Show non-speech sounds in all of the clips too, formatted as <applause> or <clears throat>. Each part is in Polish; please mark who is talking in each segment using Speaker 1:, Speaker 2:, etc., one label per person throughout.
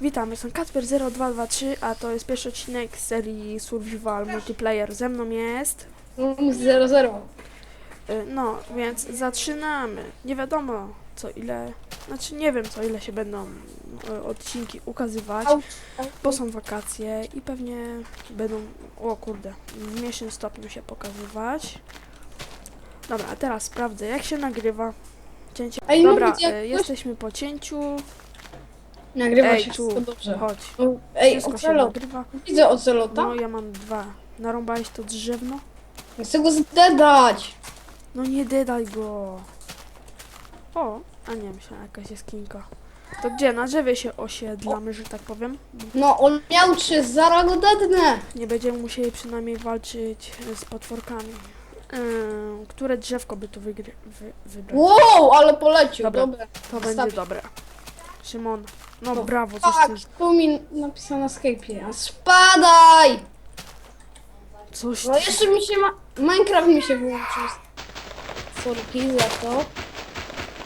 Speaker 1: Witam, jestem Kacper0223, a to jest pierwszy odcinek z serii Survival Multiplayer. Ze mną jest...
Speaker 2: 0-0.
Speaker 1: y, No, więc zaczynamy. Nie wiadomo co ile... Znaczy nie wiem co ile się będą y, odcinki ukazywać, bo są wakacje i pewnie będą... O kurde, w mniejszym stopniu się pokazywać. Dobra, a teraz sprawdzę jak się nagrywa. Cięcie.
Speaker 2: Ej, no
Speaker 1: Dobra,
Speaker 2: jak
Speaker 1: y,
Speaker 2: ktoś-
Speaker 1: jesteśmy po cięciu.
Speaker 2: Nagrywa
Speaker 1: Ej,
Speaker 2: się
Speaker 1: tu.
Speaker 2: wszystko dobrze.
Speaker 1: Chodź,
Speaker 2: O, Ej,
Speaker 1: wszystko się
Speaker 2: ocelot.
Speaker 1: nagrywa.
Speaker 2: Widzę ocelota.
Speaker 1: No ja mam dwa. Narąbałeś to drzewno?
Speaker 2: Chcę go zdedać.
Speaker 1: No nie dodaj go. O, a nie, myślałem jakaś jaskinka. To gdzie? Na drzewie się osiedlamy, że tak powiem.
Speaker 2: No, on miał trzy, zaraz go dednę.
Speaker 1: Nie będziemy musieli przynajmniej walczyć e, z potworkami. Ym, które drzewko by tu wygry- wy wybrać?
Speaker 2: Wow, ale polecił,
Speaker 1: Dobra.
Speaker 2: dobra.
Speaker 1: To będzie dobre. Szymon, no brawo, coś
Speaker 2: Tak,
Speaker 1: ty,
Speaker 2: tu mi napisano na Skype'ie. A Spadaj!
Speaker 1: coś
Speaker 2: No
Speaker 1: ty.
Speaker 2: jeszcze mi się ma... Minecraft mi się wyłączył. Sorki za to.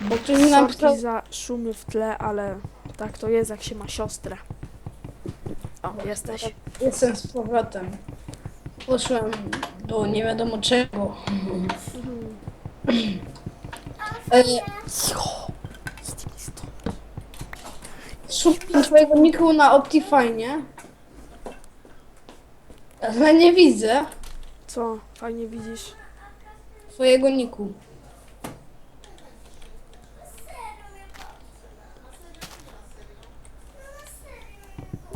Speaker 2: Bo ktoś mi napisał...
Speaker 1: Sorki za szumy w tle, ale tak to jest, jak się ma siostrę. O, jesteś.
Speaker 2: Jestem z powrotem. Poszłem do nie wiadomo czego. E,
Speaker 1: Cicho.
Speaker 2: Szukam twojego niku na Optifine. Ale nie widzę
Speaker 1: Co? Fajnie widzisz?
Speaker 2: twojego niku.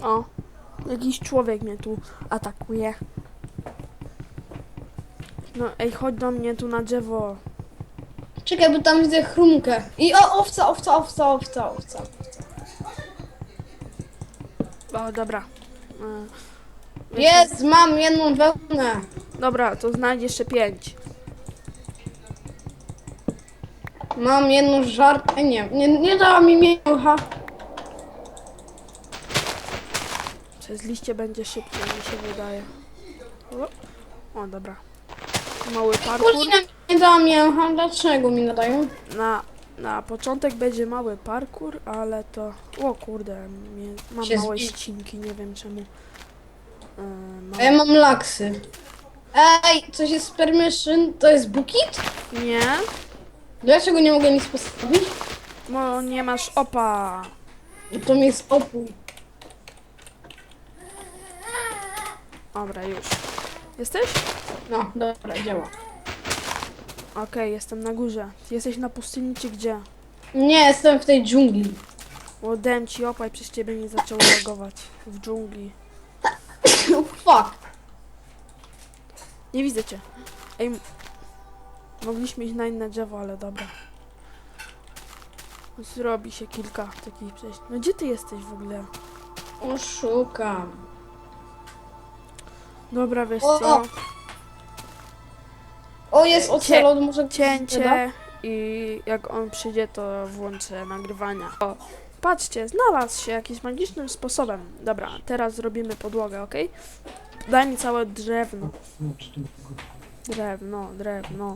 Speaker 1: O, jakiś człowiek mnie tu atakuje. No ej, chodź do mnie tu na drzewo.
Speaker 2: Czekaj, bo tam widzę chrumkę. I o, owca, owca, owca, owca, owca.
Speaker 1: O, dobra. E,
Speaker 2: Jest, mam jedną wełnę.
Speaker 1: Dobra, to znajdź jeszcze pięć.
Speaker 2: Mam jedną żart... e, Nie, nie, nie dała mi mięcha.
Speaker 1: Przez liście będzie szybciej, mi się wydaje. O, o dobra. Mały parkour.
Speaker 2: Kulina nie dała mięcha. Dlaczego mi nadają?
Speaker 1: Na, na początek będzie mały parkour, ale to... O kurde, mnie, mam
Speaker 2: Się
Speaker 1: małe
Speaker 2: zbi-
Speaker 1: ścinki, nie wiem czemu. E,
Speaker 2: A ja
Speaker 1: mam...
Speaker 2: mam laksy. Ej, coś jest permission? To jest bukit?
Speaker 1: Nie,
Speaker 2: Dlaczego nie mogę nic postawić?
Speaker 1: bo nie masz opa.
Speaker 2: To mi jest opój.
Speaker 1: Dobra, już. Jesteś?
Speaker 2: No, dobra, działa.
Speaker 1: Okej, jestem na górze. Jesteś na pustyni czy gdzie?
Speaker 2: Nie, jestem w tej dżungli.
Speaker 1: Łodem ci opa i przez ciebie nie zaczęło reagować. W dżungli.
Speaker 2: No <coughs> fuck.
Speaker 1: Nie widzę cię. Ej, m- mogliśmy iść na inne drzewo, ale dobra. Zrobi się kilka takich przejść. No gdzie ty jesteś w ogóle?
Speaker 2: Oszukam.
Speaker 1: Dobra, wiesz
Speaker 2: O,
Speaker 1: co?
Speaker 2: O. Jest ocelot, może
Speaker 1: Cięcie i jak on przyjdzie, to włączę nagrywania. O, patrzcie, znalazł się jakimś magicznym sposobem. Dobra, teraz zrobimy podłogę, ok? Daj mi całe drewno. Drewno, drewno.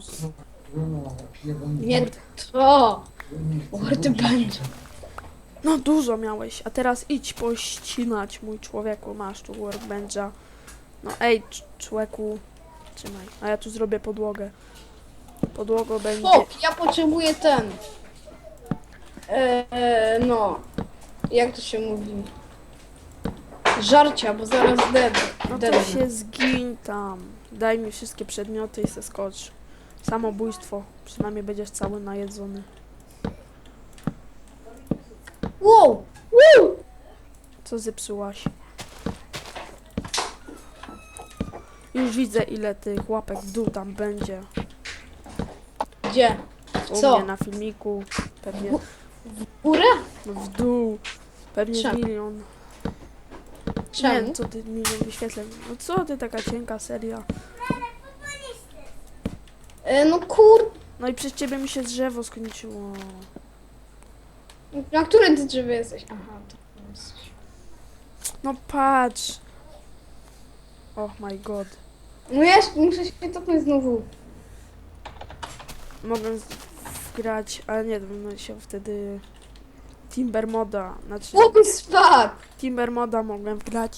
Speaker 2: Nie to. Będzie.
Speaker 1: No dużo miałeś, a teraz idź pościnać, mój człowieku, masz tu workbencha. No ej, cz- człowieku, trzymaj, a ja tu zrobię podłogę. Podłogą będzie...
Speaker 2: O, ja potrzebuję ten. Eee, no. Jak to się mówi? Żarcia, bo zaraz dead.
Speaker 1: No to się zgiń tam. Daj mi wszystkie przedmioty i se skocz. Samobójstwo. Przynajmniej będziesz cały najedzony.
Speaker 2: Wow! Wow!
Speaker 1: Co zepsułaś? Już widzę ile tych łapek w dół tam będzie.
Speaker 2: Gdzie?
Speaker 1: U
Speaker 2: Co?
Speaker 1: mnie na filmiku. Pewnie
Speaker 2: Górę?
Speaker 1: w dół. Pewnie
Speaker 2: Czemu?
Speaker 1: milion.
Speaker 2: Czemu?
Speaker 1: Nie, co ty milion wyświetleń. No co ty taka cienka seria.
Speaker 2: E, no kur...
Speaker 1: No i przez ciebie mi się drzewo skończyło.
Speaker 2: Na którym ty drzewie jesteś? Aha, to jesteś.
Speaker 1: No patrz. Oh my god.
Speaker 2: No ja muszę się topnąć znowu.
Speaker 1: Mogę z- wgrać, ale nie, bym się wtedy Timber moda, znaczy
Speaker 2: Chłopy spadł!
Speaker 1: Timber moda mogłem gada.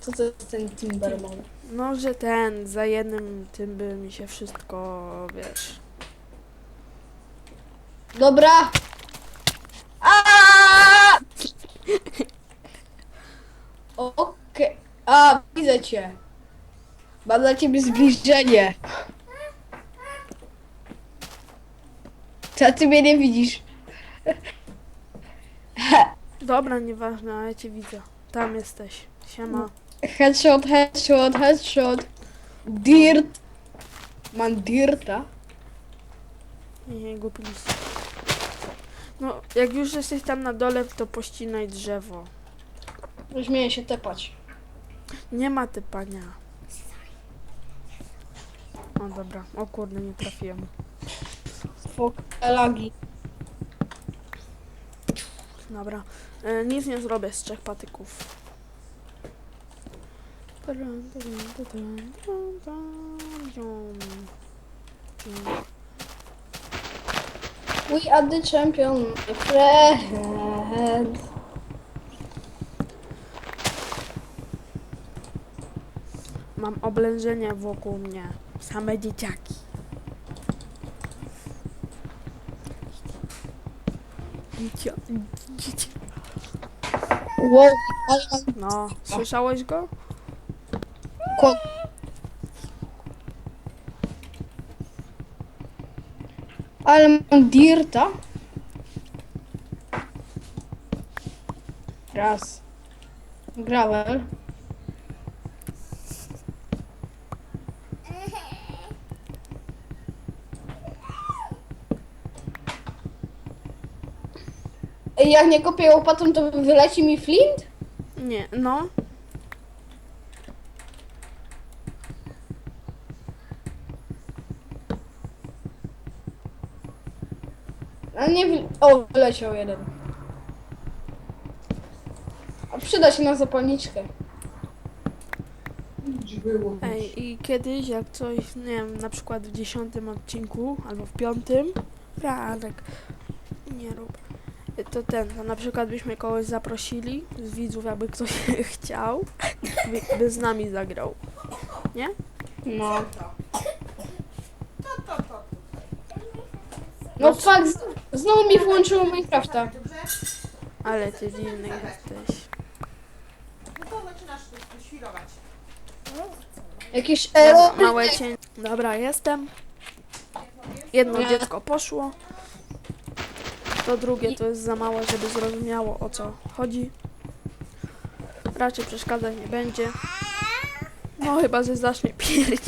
Speaker 2: Co to jest ten Timberman?
Speaker 1: No, że ten, za jednym tym by mi się wszystko, wiesz...
Speaker 2: Dobra! Aaaa! <laughs> Okej. A, widzę cię. Mam dla ciebie zbliżenie. Co ty mnie nie widzisz? <laughs>
Speaker 1: Dobra, nieważne, ale cię widzę. Tam jesteś. Siema.
Speaker 2: Headshot, headshot, headshot. Dirt. Mam dirta.
Speaker 1: Nie, nie, głupi list. No, jak już jesteś tam na dole, to pościnaj drzewo.
Speaker 2: Śmieję się tepać.
Speaker 1: Nie ma ty pania. O dobra, o kurde, nie trafiłem.
Speaker 2: Fok, lagi.
Speaker 1: Dobra, e, nic nie zrobię z trzech patyków.
Speaker 2: We are the champion, my friend.
Speaker 1: Mam oblężenie wokół mnie. Same dzieciaki.
Speaker 2: Wow, ale
Speaker 1: No, słyszałeś go?
Speaker 2: Ko- Ale mam dirta. Raz. Gravel. Jak nie kopię łopatą, to wyleci mi flint?
Speaker 1: Nie, no.
Speaker 2: A nie wy... O, wyleciał jeden. A przyda się na zapalniczkę.
Speaker 1: Ej, i kiedyś jak coś, nie wiem, na przykład w dziesiątym odcinku albo w piątym, Radek, nie rób, to ten, to na przykład byśmy kogoś zaprosili z widzów, jakby ktoś <laughs> chciał, by, by z nami zagrał. Nie?
Speaker 2: No. No fakt, z- znowu mi włączyło Minecrafta.
Speaker 1: Ale ty dziwny jesteś.
Speaker 3: No to zaczynasz świrować.
Speaker 2: Jakieś
Speaker 1: małe cień. Dobra, jestem. Jedno dziecko poszło. To drugie to jest za małe, żeby zrozumiało o co chodzi. Raczej przeszkadzać nie będzie. No chyba, że zacznie pierdzieć.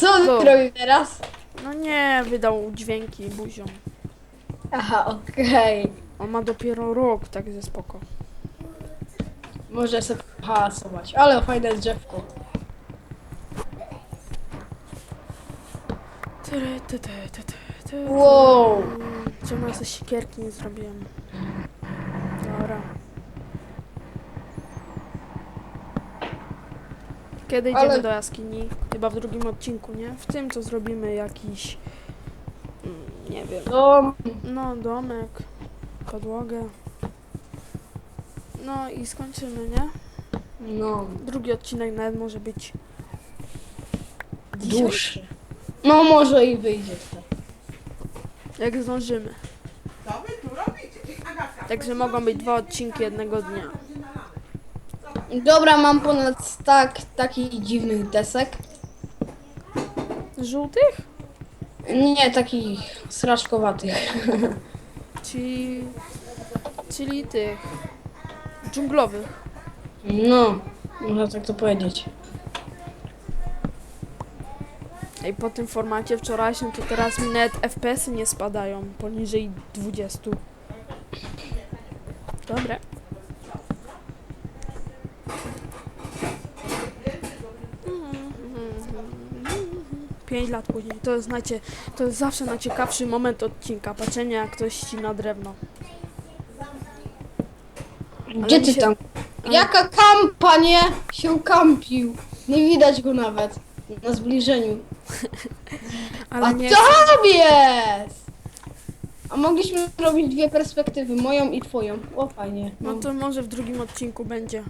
Speaker 2: Co on
Speaker 1: No.
Speaker 2: robi teraz?
Speaker 1: No nie, wydał dźwięki buzią.
Speaker 2: Aha, okej.
Speaker 1: On ma dopiero rok, tak ze spoko.
Speaker 2: Może sobie hałasować, ale fajne drzewko.
Speaker 1: Tyry, ty, ty, ty, ty, ty,
Speaker 2: Wow.
Speaker 1: Czemu ja sobie siekierki nie zrobiłem? Dobra. Kiedy idziemy
Speaker 2: Ale-
Speaker 1: do jaskini? Chyba w drugim odcinku, nie? W tym to zrobimy jakiś... mm, Nie wiem.
Speaker 2: No,
Speaker 1: No, domek, podłogę. No i skończymy, nie?
Speaker 2: no,
Speaker 1: Drugi odcinek nawet może być... dzisiaj,
Speaker 2: dłuższy. No może i wyjdzie.
Speaker 1: Jak zdążymy.
Speaker 3: Co wy tu robicie? Agatka.
Speaker 1: Także mogą być dwa odcinki jednego dnia.
Speaker 2: Dobra, mam ponad stak takich dziwnych desek.
Speaker 1: Żółtych?
Speaker 2: Nie, takich sraczkowatych. <laughs>
Speaker 1: Czyli... Czyli tych... Dżunglowych.
Speaker 2: No, można tak to powiedzieć.
Speaker 1: Ej, po tym formacie wczorajszym to teraz mi nawet FPS-y nie spadają poniżej 20. Dobre. Pięć lat później. To jest, znacie, to jest zawsze najciekawszy moment odcinka. Patrzenie jak ktoś ścina drewno.
Speaker 2: Gdzie
Speaker 1: mi
Speaker 2: ty
Speaker 1: się-
Speaker 2: tam? Jaka kampa, nie? Się kampił. Nie widać go nawet na zbliżeniu. <laughs>
Speaker 1: Ale
Speaker 2: A
Speaker 1: nie,
Speaker 2: tam jest! A mogliśmy robić dwie perspektywy, moją i twoją. O fajnie.
Speaker 1: No to może w drugim odcinku będzie.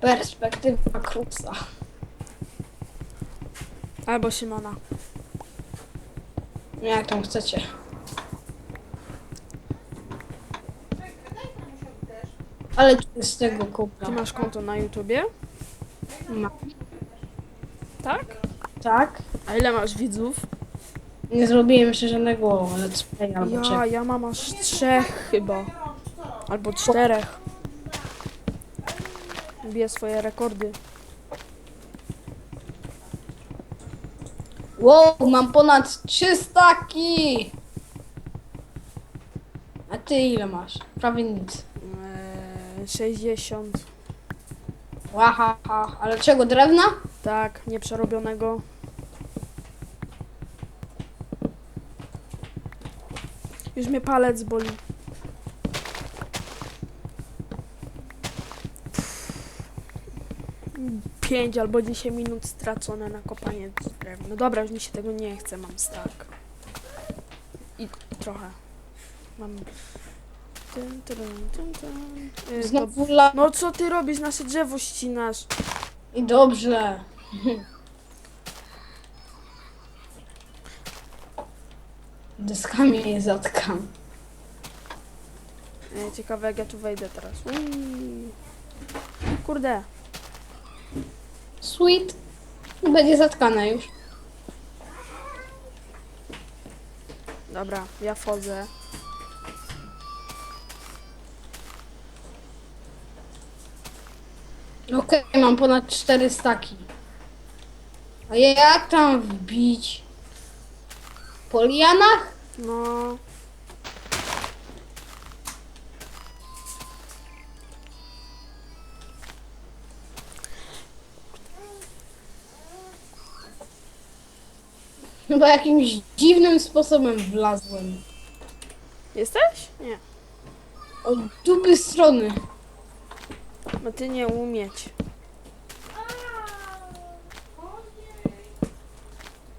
Speaker 2: Perspektywa Kruxa.
Speaker 1: Albo Szymona.
Speaker 2: Jak tam chcecie. Ale tu z tego kupla.
Speaker 1: Ty masz konto na YouTubie?
Speaker 2: Ma.
Speaker 1: Tak?
Speaker 2: Tak?
Speaker 1: A ile masz widzów?
Speaker 2: Nie zrobiłem jeszcze żadnego let's play albo
Speaker 1: Ja, ja mam aż trzech chyba. Albo czterech. Biję swoje rekordy.
Speaker 2: Wow, mam ponad 300 ki! A ty ile masz? Prawie nic.
Speaker 1: Eee, 60.
Speaker 2: Łahaha, ale czego, drewna?
Speaker 1: Tak, nieprzerobionego. Już mnie palec boli. Pięć albo 10 minut stracone na kopanie drewna. No dobra, już mi się tego nie chce, mam stark. I, trochę. Mam... Tyn, tyn, tyn, tyn. Y, to-
Speaker 2: Znowu la...
Speaker 1: No co ty robisz? Nasze drzewo ścinasz.
Speaker 2: I dobrze. Deskami je zatkam.
Speaker 1: E, ciekawe jak ja tu wejdę teraz. Uuu. Kurde.
Speaker 2: Sweet. Będzie zatkane już.
Speaker 1: Dobra, ja wchodzę.
Speaker 2: Okej, mam ponad 4 staki. A jak tam wbić? Po lianach?
Speaker 1: No.
Speaker 2: Chyba jakimś dziwnym sposobem wlazłem.
Speaker 1: Jesteś? Nie.
Speaker 2: Od dupy strony.
Speaker 1: No ty nie umieć.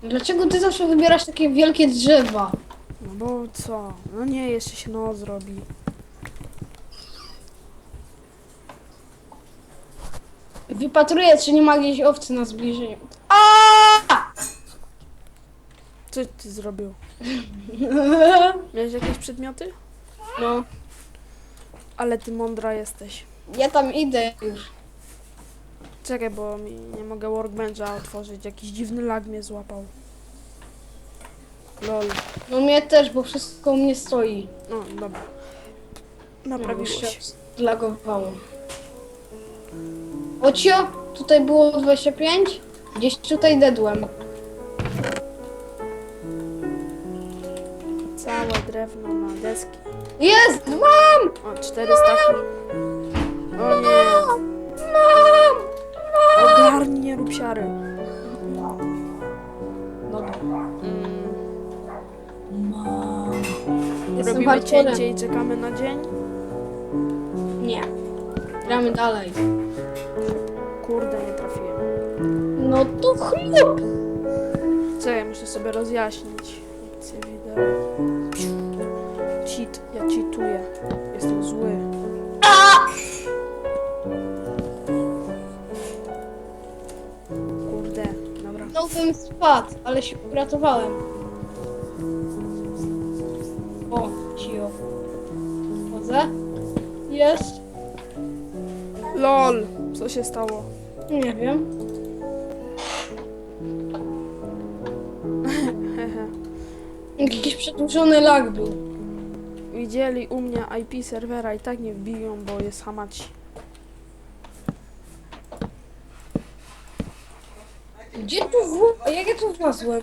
Speaker 2: Dlaczego ty zawsze wybierasz takie wielkie drzewa?
Speaker 1: Bo co? No nie, jeszcze się no zrobi.
Speaker 2: Wypatruję, czy nie ma gdzieś owcy na zbliżeniu. A!
Speaker 1: Co ty zrobił? <laughs> Miałeś jakieś przedmioty?
Speaker 2: No,
Speaker 1: Ale ty mądra jesteś.
Speaker 2: ja tam idę już.
Speaker 1: Czekaj, bo mi nie mogę workbencha otworzyć. Jakiś dziwny lag mnie złapał. Lol.
Speaker 2: No mnie też, bo wszystko u mnie stoi.
Speaker 1: No, dobra. Naprawiło się.
Speaker 2: Zlagowało. Ocio, tutaj było 25. Gdzieś tutaj dedłem.
Speaker 1: Całe drewno na deski.
Speaker 2: Jest! Mam!
Speaker 1: O, cztery staki. O nie.
Speaker 2: Mam!
Speaker 1: Ogarnij, nie Robimy
Speaker 2: hardcorem.
Speaker 1: cięcie i czekamy na dzień?
Speaker 2: Nie. Gramy dalej.
Speaker 1: Kurde, nie trafiłem.
Speaker 2: No to chlub!
Speaker 1: Czekaj, muszę sobie rozjaśnić. Opcje wideo. Cheat, ja cheatuję. Jestem zły. Kurde, dobra.
Speaker 2: No bym spadł, ale się uratowałem. Jest.
Speaker 1: LOL! Co się stało?
Speaker 2: Nie wiem. <laughs> Jakiś przedłużony lag był.
Speaker 1: Widzieli u mnie IP serwera i tak nie wbiją, bo jest hamaci.
Speaker 2: Gdzie tu w... Jak ja tu wlazłem?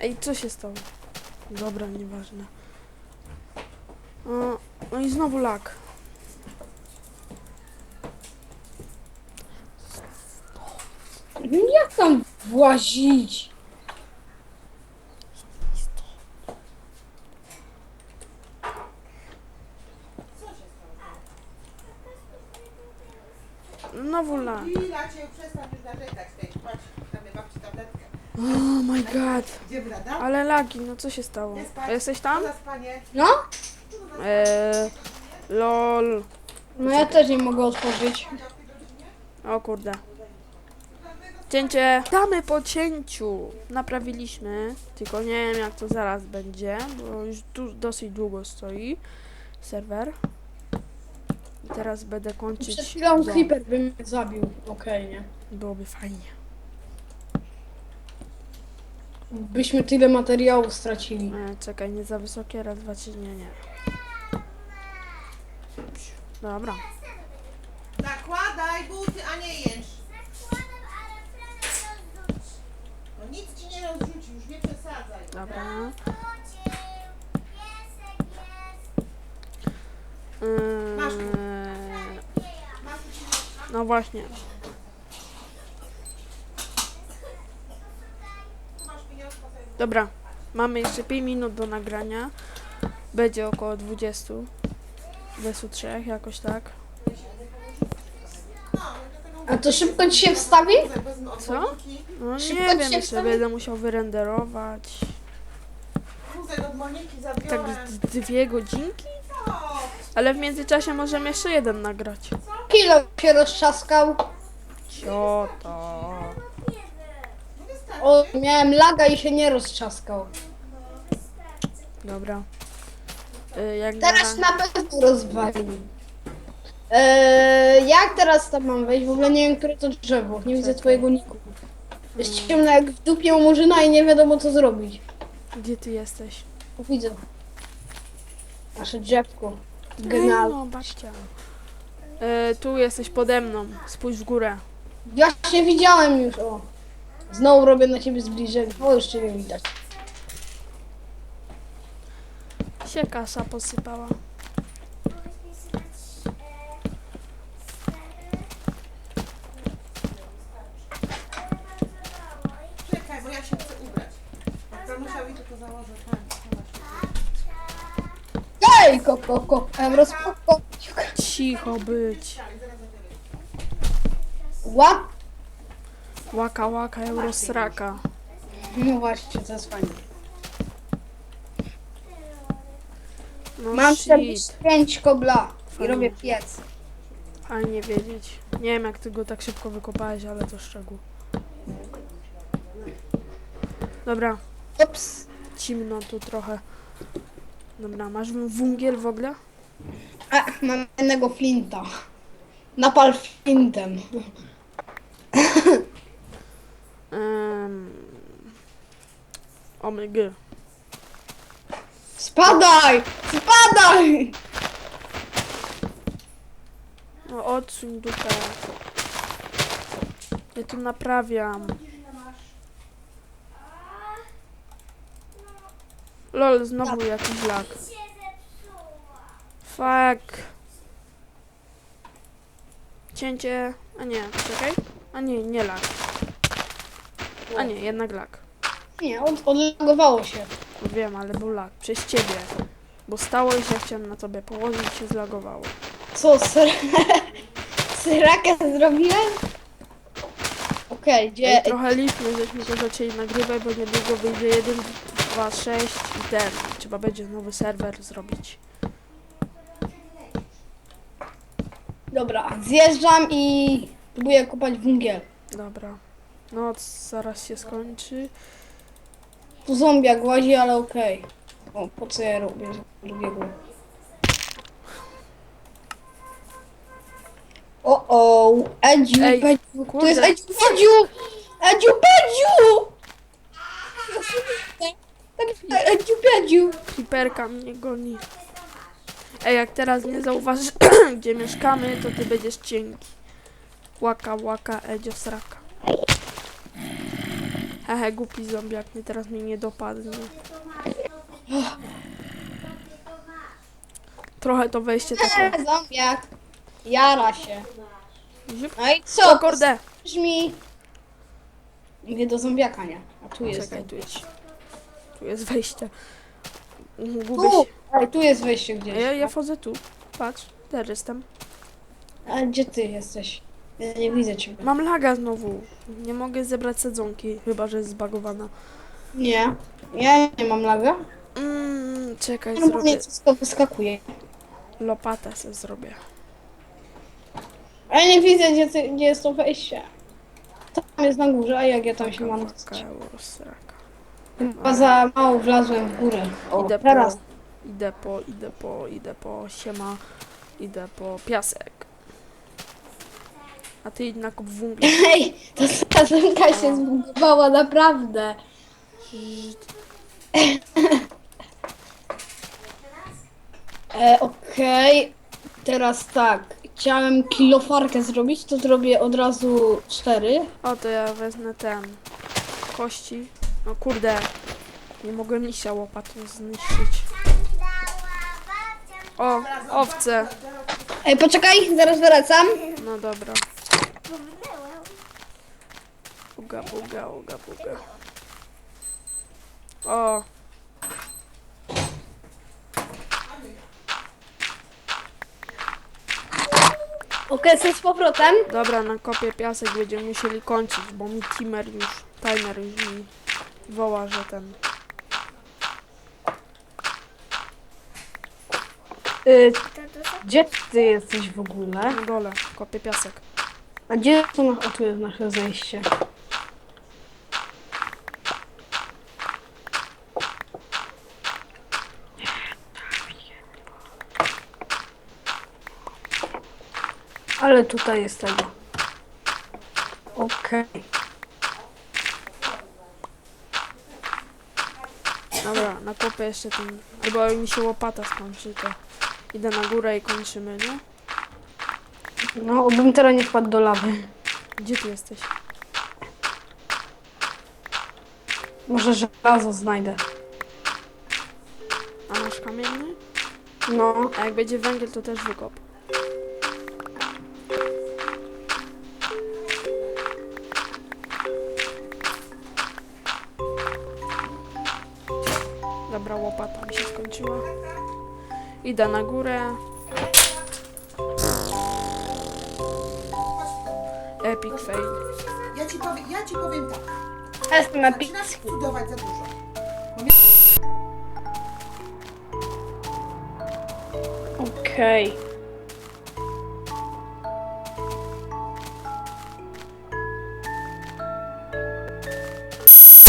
Speaker 1: Ej, co się stało? Dobra, nieważne. No i znowu lag.
Speaker 2: No Jak tam włazić?
Speaker 1: Znowu lag.
Speaker 3: Chwila cię, przestań już narzekać tej. Chodź, damy babci tabletkę.
Speaker 1: Oh my god. Ale lagi, no co się stało? Jesteś tam?
Speaker 2: No?
Speaker 1: Eee, lol.
Speaker 2: No ja też nie mogę otworzyć.
Speaker 1: O kurde. Cięcie. Damy po cięciu. Naprawiliśmy. Tylko nie wiem jak to zaraz będzie, bo już tu dosyć długo stoi serwer. I teraz będę kończyć.
Speaker 2: Przed chwilą
Speaker 1: dom.
Speaker 2: creeper by mnie zabił. Okej, nie?
Speaker 1: Byłoby fajnie.
Speaker 2: Byśmy tyle materiału stracili.
Speaker 1: E, czekaj, nie za wysokie, raz, dwa, trzy, nie, nie. Dobra.
Speaker 3: Zakładaj buty, a nie jęcz. No nic ci nie rozrzuci, już nie przesadzaj.
Speaker 1: Dobra.
Speaker 3: Masz tu.
Speaker 1: Eee,
Speaker 3: Masz tu
Speaker 1: no właśnie.
Speaker 3: tu masz pieniążka sobie.
Speaker 1: Dobra. Mamy jeszcze 5 minut do nagrania. Będzie około 20. 23 jakoś tak.
Speaker 2: A to szybko ci się wstawi?
Speaker 1: Co? No
Speaker 2: Szybko
Speaker 1: nie
Speaker 2: ci
Speaker 1: wiem,
Speaker 2: się
Speaker 1: jeszcze
Speaker 2: wstawi?
Speaker 1: będę musiał wyrenderować. Tak z dwie godzinki?
Speaker 3: O,
Speaker 1: Ale w międzyczasie możemy jeszcze jeden nagrać.
Speaker 2: Kilo się roztrzaskał.
Speaker 3: Wystarczy.
Speaker 2: O, miałem laga i się nie roztrzaskał.
Speaker 1: Dobra. Y, jak
Speaker 2: Teraz
Speaker 1: na...
Speaker 2: pewno rozwali. Eee, jak teraz tam mam wejść? W ogóle nie wiem, które to drzewo. Nie widzę twojego niku. Jest ciemno jak w dupie u murzyna i nie wiadomo co zrobić.
Speaker 1: Gdzie ty jesteś?
Speaker 2: O, widzę. Nasze drzewko.
Speaker 1: Ej, no. Y, tu jesteś pode mną. Spójrz w górę.
Speaker 2: Ja się widziałem już, o. Znowu robię na ciebie zbliżenie. O, jeszcze nie widać.
Speaker 1: Się kasa posypała.
Speaker 3: Czekaj, bo ja się chcę ubrać. Musiał iść, to założę tam.
Speaker 2: Ej, koko, koko, rozpoko.
Speaker 1: Cicho być.
Speaker 2: Łap.
Speaker 1: Łaka, łaka, eurosraka.
Speaker 2: No właśnie, to jest fajne.
Speaker 1: No
Speaker 2: Mam
Speaker 1: shit.
Speaker 2: 45 kobla i
Speaker 1: Fajnie.
Speaker 2: robię piec.
Speaker 1: Fajnie wiedzieć. Nie wiem jak ty go tak szybko wykopałeś, ale to szczegół. Dobra,
Speaker 2: Ups.
Speaker 1: cimno tu trochę. Dobra, masz wungiel w ogóle?
Speaker 2: A, mam jednego flinta. Napal flintem.
Speaker 1: Um, omg.
Speaker 2: Spadaj! Spadaj!
Speaker 1: No odsuń dupę. Ja tu naprawiam. Lol, znowu jakiś lag. Fuck. Cięcie. A nie, czekaj. A nie, nie lag. A nie, jednak lag.
Speaker 2: Nie, od, odlogowało się.
Speaker 1: Wiem, ale był lag. Przez ciebie. Bo stało i się chciałem na tobie położyć i się zlagowało.
Speaker 2: Co, ser... <laughs> Syrakę zrobiłem? Okej, gdzie...
Speaker 1: Ej, trochę liczmy, żeśmy to zaczęli nagrywać, bo niedługo wyjdzie 1, 2, 6 i ten. Trzeba będzie nowy serwer zrobić.
Speaker 2: Dobra, zjeżdżam i próbuję kopać węgiel.
Speaker 1: Dobra. Noc zaraz się skończy.
Speaker 2: Tu zombiak łazi, ale okej. O, po co ja robię drugiego? O, o, Edziu,
Speaker 1: Ej,
Speaker 2: Bedziu,
Speaker 1: kurde.
Speaker 2: jest Edziu, Bedziu! Edziu, Bedziu! Edziu, Bedziu!
Speaker 1: Hiperka mnie goni. Ej, jak teraz nie zauważysz, <clears throat> gdzie mieszkamy, to ty będziesz cienki. Łaka, łaka, edzio, sraka. Hehe, głupi zombiak, mnie teraz mnie nie dopadnie. Trochę to wejście takie...
Speaker 2: E, zombiak. Jara się. No i co?
Speaker 1: O kurde!
Speaker 2: Brzmi... Mówię do zombiaka, nie? A tu jest.
Speaker 1: Czekaj, tu jest... Tu jest wejście. Gubię
Speaker 2: Tu! Ej, tu jest wejście gdzieś.
Speaker 1: Ja, ja wchodzę tu. Patrz, też jestem.
Speaker 2: A gdzie ty jesteś? Ja nie widzę ciebie.
Speaker 1: Mam laga znowu. Nie mogę zebrać sadzonki, chyba że jest zbagowana.
Speaker 2: Nie. Ja nie mam laga.
Speaker 1: Mm, czekaj,
Speaker 2: Normalnie
Speaker 1: zrobię.
Speaker 2: wszystko wyskakuje.
Speaker 1: Lopatę sobie zrobię.
Speaker 2: A ja nie widzę, gdzie, ty, gdzie jest to wejście. Tam jest na górze, a jak ja tam się mam dostać? Chyba za mało wlazłem w górę. O,
Speaker 1: Idę
Speaker 2: teraz.
Speaker 1: po, idę po, idę po, idę po, siema, idę po piasek. A ty na kup węgla. <laughs>
Speaker 2: Ej, ta sadzonka się zbugowała naprawdę. E, Okej, teraz tak. Chciałem kilofarkę zrobić, to zrobię od razu cztery.
Speaker 1: O, to ja wezmę ten, kości. No kurde, nie mogłem liścia łopatą zniszczyć. O, owce.
Speaker 2: Ej, poczekaj, zaraz wracam.
Speaker 1: No dobra. Uga, buga, uga, buga. O,
Speaker 2: Okej, jestem z powrotem.
Speaker 1: dobra, na kopie piasek będziemy musieli kończyć, bo mi timer już, timer już mi woła, że ten...
Speaker 2: Y, gdzie ty jesteś w ogóle?
Speaker 1: Na dole, kopie piasek.
Speaker 2: A gdzie to na, o, tu jest nasze zejście? Ale tutaj jest tego. Okej.
Speaker 1: Dobra, nakopię jeszcze ten. Albo mi się łopata skończy, to idę na górę i kończymy, nie?
Speaker 2: No, bym teraz nie wpadł do lawy.
Speaker 1: Gdzie ty jesteś?
Speaker 2: Może żelazo znajdę.
Speaker 1: A masz kamienny?
Speaker 2: No.
Speaker 1: A jak będzie węgiel, to też wykop. Dobra, łopata mi się skończyła. Idę na górę. Epic fail.
Speaker 3: Ja ci powiem, ja ci powiem tak.
Speaker 2: Jestem na
Speaker 3: Zaczynasz cudować za dużo.
Speaker 2: Okej.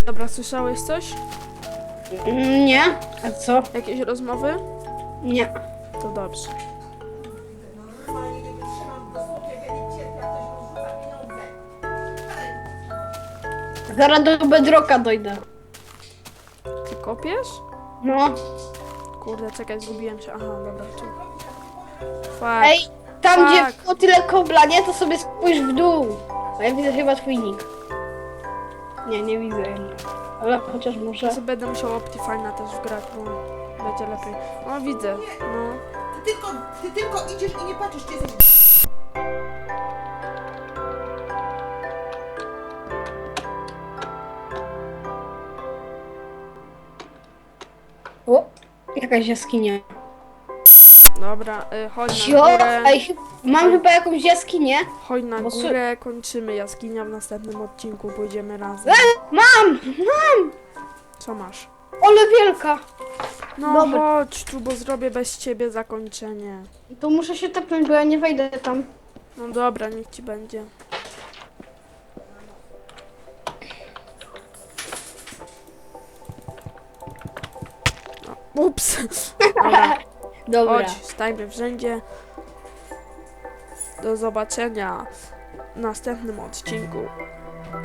Speaker 1: Dobra, słyszałeś coś?
Speaker 2: Mm, Nie. A co?
Speaker 1: Jakieś rozmowy?
Speaker 2: Nie.
Speaker 1: To dobrze.
Speaker 2: Zaraz do bedroka dojdę.
Speaker 1: Ty kopiesz?
Speaker 2: No.
Speaker 1: Kurde, czekaj, zgubiłem się. Aha, dobra, tu. Fuck.
Speaker 2: Ej, tam gdzie
Speaker 1: Fuck.
Speaker 2: było tyle kobla, nie? To sobie spójrz w dół. A ja widzę chyba twój nick. Nie, nie widzę. Ale chociaż może...
Speaker 1: Ja będę musiał Optifine'a też wgrać, bo będzie lepiej. O, widzę. No.
Speaker 3: Ty tylko, ty tylko idziesz i nie patrzysz, czy jesteś...
Speaker 2: jakaś jaskinia.
Speaker 1: Dobra, y, chodź na
Speaker 2: Cio,
Speaker 1: górę.
Speaker 2: ej, chy- mam chyba jakąś jaskinię.
Speaker 1: Chodź na
Speaker 2: bo su-
Speaker 1: górę, kończymy jaskinia w następnym odcinku, pójdziemy razem.
Speaker 2: Mam! Mam!
Speaker 1: Co masz?
Speaker 2: Ole wielka.
Speaker 1: No
Speaker 2: Dobra.
Speaker 1: chodź tu, bo zrobię bez ciebie zakończenie.
Speaker 2: To muszę się tepnąć, bo ja nie wejdę tam.
Speaker 1: No dobra, niech ci będzie. Dobra, <laughs>
Speaker 2: Dobra.
Speaker 1: chodź, stajmy w rzędzie. Do zobaczenia w następnym odcinku.